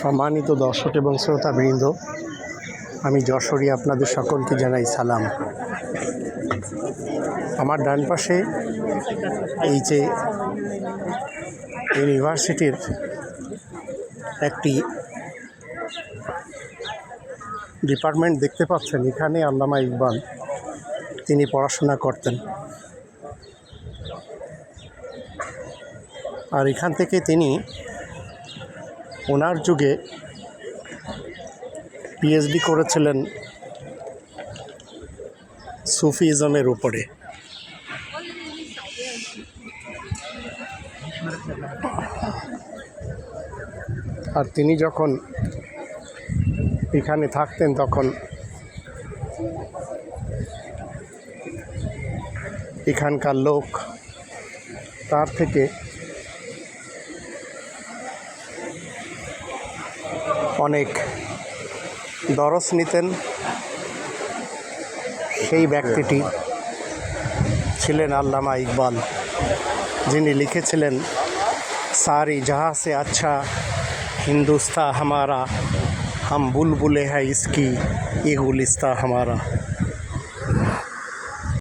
সম্মানিত দর্শক এবং শ্রোতাবৃন্দ, আমি যশোরী আপনাদের সকলকে জানাই সালাম। আমার ডান পাশে এই যে ইউনিভার্সিটির একটি ডিপার্টমেন্ট দেখতে পাচ্ছেন, এখানে আল্লামা ইকবাল, তিনি পড়াশোনা করতেন। আর এখান থেকে তিনি ওনার যুগে পিএইচডি করেছিলেন সুফিজমের উপরে। আর তিনি যখন এখানে থাকতেন তখন এখানকার লোক তার থেকে অনেক দরস নিতেন। সেই ব্যক্তিটি ছিলেন আল্লামা ইকবাল, যিনি লিখেছিলেন, সারি জাহা সে আচ্ছা হিন্দুস্তা হামারা, হাম বুলবুলে হ্যাঁ ইস্কি ইগুলিস্তা হামারা।